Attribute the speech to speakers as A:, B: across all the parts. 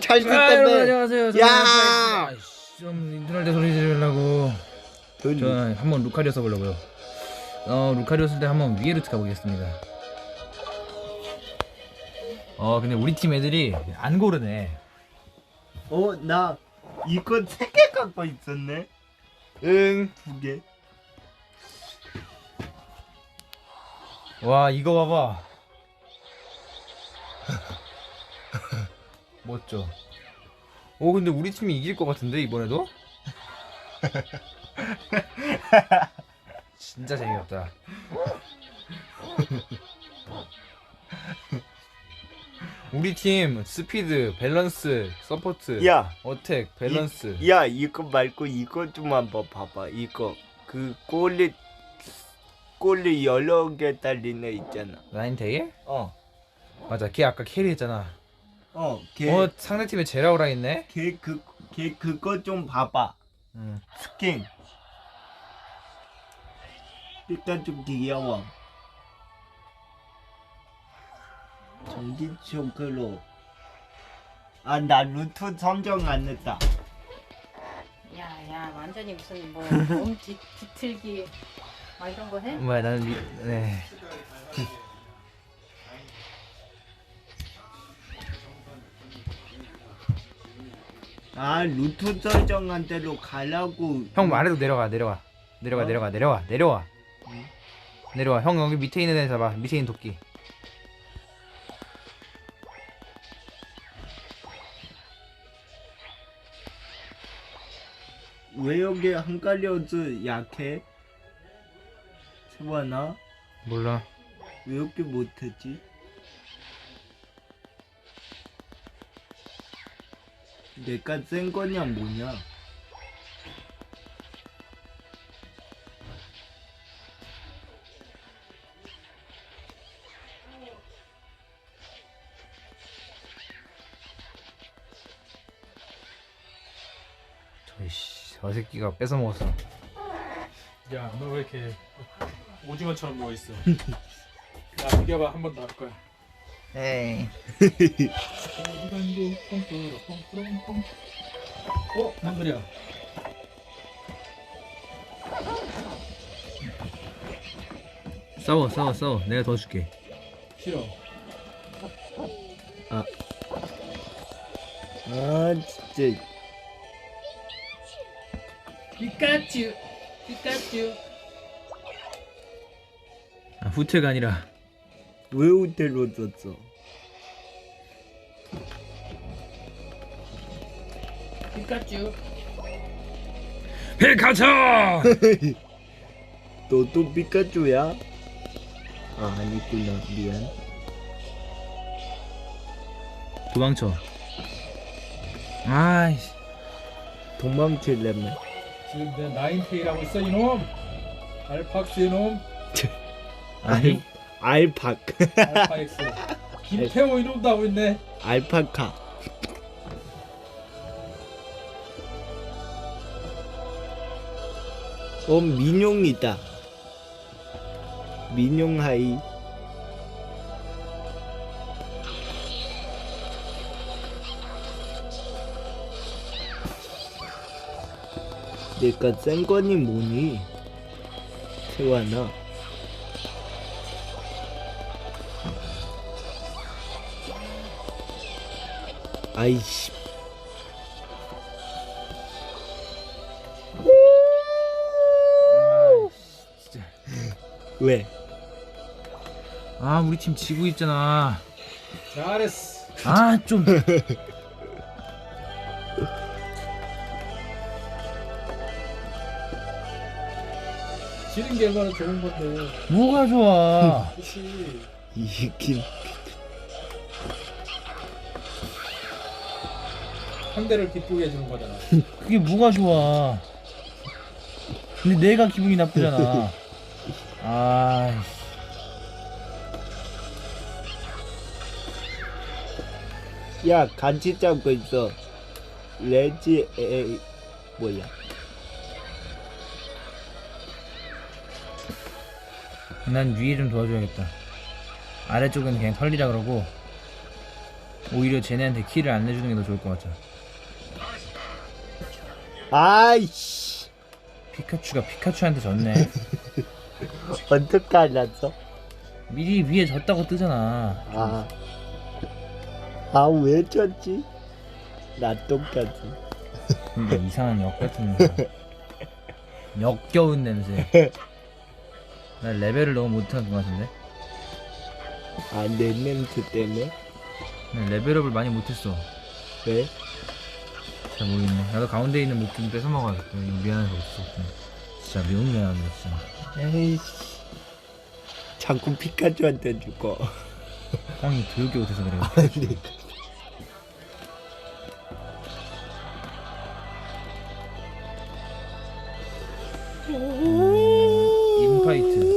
A: 잘
B: 아, 여러분
A: 썼다며.
B: 안녕하세요.
A: 야!
B: 아이씨, 좀 인터넷 에 소리 지르려고. 저 한번 루카리오 써보려고요. 어 루카리오 쓸 때 한번 위에르트 가보겠습니다. 어 근데 우리 팀 애들이 안 고르네.
A: 어, 나 이거 세개 갖고 있었네. 응, 두 개.
B: 와 이거 봐봐. 멋져. 오 근데 우리 팀이 이길 것 같은데 이번에도? 진짜 재미없다. 우리 팀 스피드, 밸런스, 서포트,
A: 야,
B: 어택, 밸런스.
A: 이, 야, 이거 말고 이거 좀 한번 봐봐. 이거 그 꼬리 꼬리 여러 개 달린 애 있잖아.
B: 라인 되게?
A: 어,
B: 맞아. 걔 아까 캐리했잖아.
A: 어, 걔,
B: 어 상대 팀에 제라오라 있네.
A: 걔 그, 걔 그거 좀 봐봐.
B: 응.
A: 스킨. 피카츄 귀여워. 전기 초크로. 아, 나 루트 선정 안 했다.
C: 야 야 완전히 무슨 뭐 몸 뒤틀기 막 이런 거 해?
B: 뭐야 나는 미... 네.
A: 아, 루트 설정한 대로 가라고.
B: 형 말해도 내려가 내려가 내려가
A: 어?
B: 내려가 내려와 내려와
A: 응.
B: 내려와 형 여기 밑에 있는 애 잡아 밑에 있는 도끼
A: 왜 여기 한가려즈 약해? 세관아,
B: 몰라
A: 왜 이렇게 못했지? 내가 센 거냐 뭐냐?
B: 저이씨 저 새끼가 뺏어 먹었어
D: 야, 너 왜 이렇게 오징어처럼 누워 있어? 야, 비켜봐, 한 번 더 할 거야.
B: 에이
D: 어, 뭔 소리야?
B: 싸워 싸워 싸워 내가 더 줄게
D: 싫어.
A: 아 진짜
D: 피카츄, 피카츄.
B: 아 후퇴가 아니라
A: 왜 호텔로 줬어?
D: 피카츄.
B: 펠카처
A: 너또 피카츄야? 아 아니구나 미안.
B: 도망쳐 아이씨
A: 도망칠래면
D: 지금 내 나인테일 하고 있어, 이놈. 알팍스 이놈.
B: 아니
A: 알팍
D: 알파엑스. 김태호 이놈도 하고 있네.
A: 알파카. 민용이다. 민용하이. 내가 센 거니 뭐니? 태환아. 아이씨. 왜?
B: 아 우리 팀 지고 있잖아
D: 잘했어.
B: 아좀
D: 지는 게 얼마나 좋은 건데.
B: 뭐가 좋아
D: 그렇지.
A: 이긴.
D: 상대를 기쁘게 해주는 거잖아.
B: 그게 뭐가 좋아 근데 내가 기분이 나쁘잖아 아
A: 야 같이 잡고 있어. 레지 에 뭐야?
B: 난 위에 좀 도와줘야겠다 아래쪽은 그냥 털리라 그러고 오히려 쟤네한테 키를 안 내주는 게 더 좋을 것 같아.
A: 아이씨
B: 피카츄가 피카츄한테 졌네.
A: 어떻게 알았어?
B: 미리 위에 졌다고 뜨잖아.
A: 아, 아 왜 졌지? 나 똑같이.
B: 근데 이상한 역 같은 냄새. 역겨운 냄새. 나 레벨을 너무 못한 것 같은데.
A: 아, 내 냄새 때문에?
B: 나 레벨업을 많이 못했어.
A: 왜?
B: 잘 모르겠네. 나도 가운데 있는 목좀 뺏어 먹어야겠다. 이거 미안해서 없네. 진짜 매우 미안하네, 진짜.
A: 에이씨. 자꾸 피카츄한테 죽어.
B: 깡이 더럽게 못해서 그래.
A: 아니,
B: 인파이트.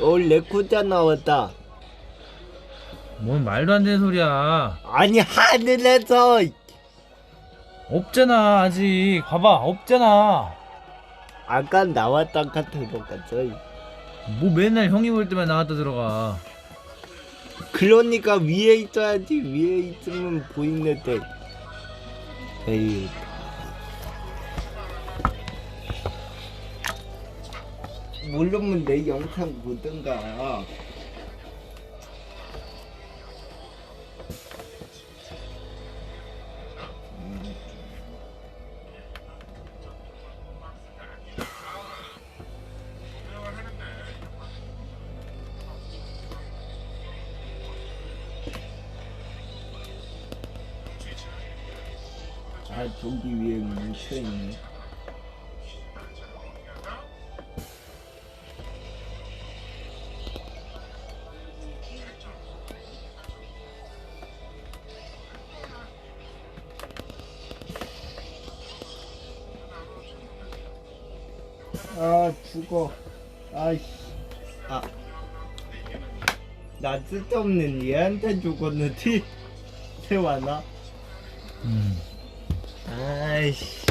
A: 오, 레쿠자 나왔다.
B: 뭔 말도 안 되는 소리야.
A: 아니, 하늘에서!
B: 없잖아, 아직. 봐봐, 없잖아.
A: 아까 나왔던 같은 것 같아.
B: 뭐 맨날 형이 볼 때만 나갔다 들어가.
A: 그러니까 위에 있어야지. 위에 있으면 보이는데. 에이. 모르면 내 영상 보든가. 아, 저기 위에 뭉쳐있네. 아, 죽어. 아이씨. 아. 나 쓸데없는 얘한테 죽었는데. 세와나?
B: 음.
A: 아이씨.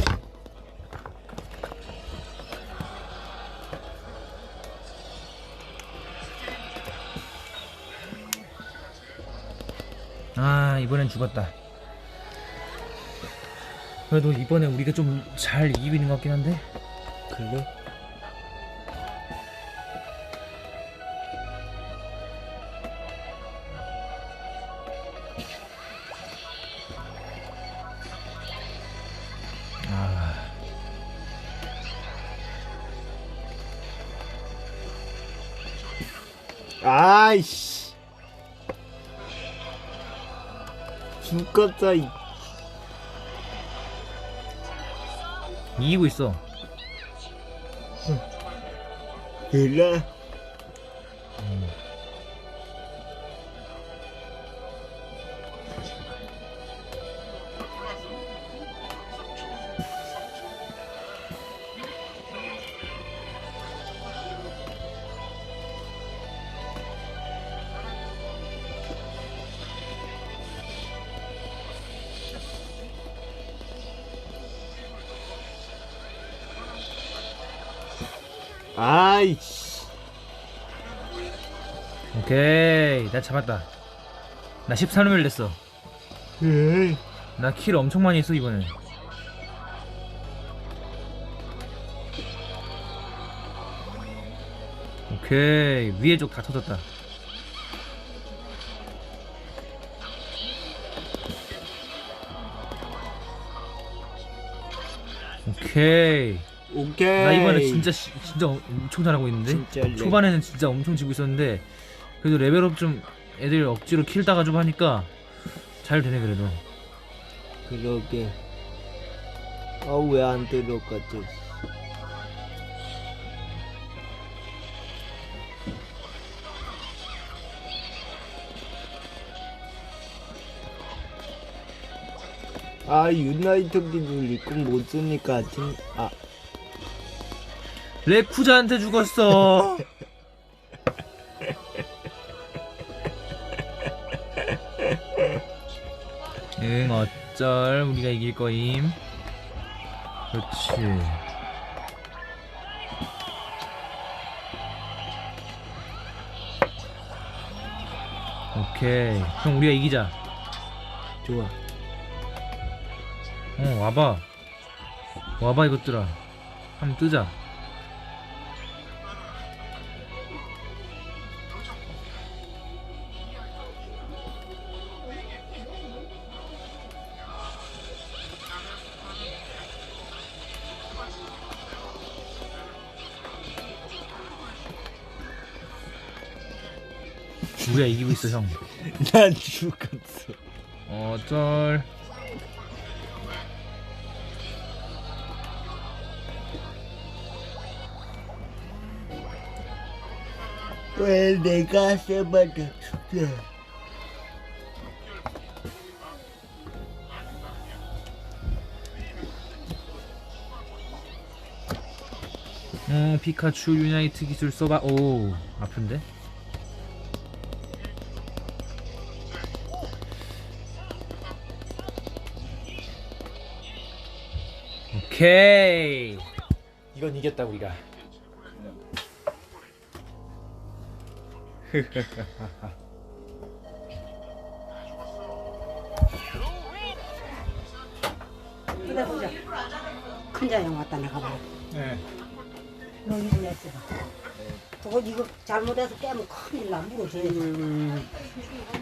B: 아, 이번엔 죽었다. 그래도 이번에 우리가 좀 잘 이기고 있는 것 같긴 한데.
A: 그래? 아이씨. 죽겠다, 이.
B: 이기고 있어.
A: 그래? 아이씨.
B: 오케이, 나 잡았다. 나 13레벨 됐어.
A: 에이.
B: 나 킬 엄청 많이 했어 이번에. 오케이 위에 쪽 다 터졌다. 오케이.
A: 오케이.
B: 나 이번에 진짜 시- 진짜 엄청 잘하고 있는데
A: 진짜 레-
B: 초반에는 진짜 엄청 지고 있었는데 그래도 레벨업 좀 애들 억지로 킬 따가지고 하니까 잘 되네 그래도
A: 그러게. 아, 왜안 들어가지? 아, 유나이트 기술 입고 못 쓰니까 진, 아,
B: 레쿠자한테 죽었어. 응, 어쩔. 우리가 이길 거임. 그렇지. 오케이. 형, 우리가 이기자.
A: 좋아.
B: 어, 와봐. 와봐, 이것들아. 한번 뜨자. 우리가 이기고 있어 형
A: 난 죽었어.
B: 어쩔
A: 왜 내가 세마다 죽여?
B: 어 피카츄 유나이트 기술 써봐 오 아픈데 오케이
D: 이건 이겼다 우리가.
E: 보자 보자. 큰 자양 왔다 나가봐.
D: 네.
E: 여기 좀 했어. 저거 이거 잘못해서 깨면 큰일 나. 물어줘야지.